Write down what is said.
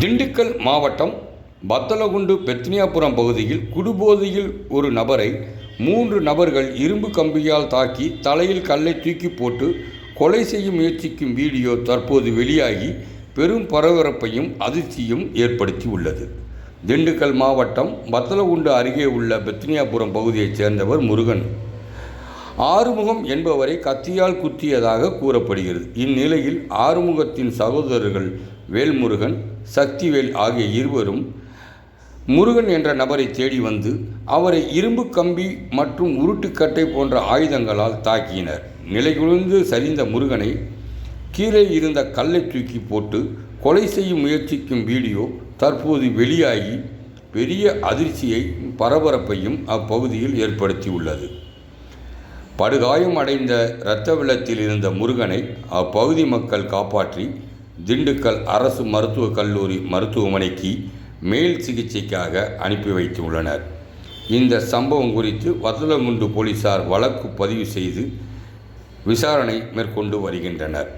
திண்டுக்கல் மாவட்டம் பத்தலகுண்டு பெத்னியாபுரம் பகுதியில் குடுபோதையில் ஒரு நபரை மூன்று நபர்கள் இரும்பு கம்பியால் தாக்கி தலையில் கல்லை தூக்கி போட்டு கொலை செய்ய முயற்சிக்கும் வீடியோ தற்போது வெளியாகி பெரும் பரபரப்பையும் அதிர்ச்சியும் ஏற்படுத்தி உள்ளது. திண்டுக்கல் மாவட்டம் பத்தலகுண்டு அருகே உள்ள பெத்னியாபுரம் பகுதியைச் சேர்ந்தவர் முருகன். ஆறுமுகம் என்பவரை கத்தியால் குத்தியதாக கூறப்படுகிறது. இந்நிலையில் ஆறுமுகத்தின் சகோதரர்கள் வேல்முருகன் சக்திவேல் ஆகிய இருவரும் முருகன் என்ற நபரை தேடி வந்து அவரை இரும்பு கம்பி மற்றும் உருட்டுக்கட்டை போன்ற ஆயுதங்களால் தாக்கினர். நிலைகுலைந்து சரிந்த முருகனை கீழே இருந்த கல்லை தூக்கி போட்டு கொலை செய்யும் முயற்சிக்கும் வீடியோ தற்போது வெளியாகி பெரிய அதிர்ச்சியை பரபரப்பையும் அப்பகுதியில் ஏற்படுத்தியுள்ளது. படுகாயம் அடைந்த இரத்த வெள்ளத்தில் இருந்த முருகனை அப்பகுதி மக்கள் காப்பாற்றி திண்டுக்கல் அரசு மருத்துவக் கல்லூரி மருத்துவமனைக்கு மேல் சிகிச்சைக்காக அனுப்பி வைத்துள்ளனர். இந்த சம்பவம் குறித்து வத்தலமுண்டு போலீசார் வழக்கு பதிவு செய்து விசாரணை மேற்கொண்டு வருகின்றனர்.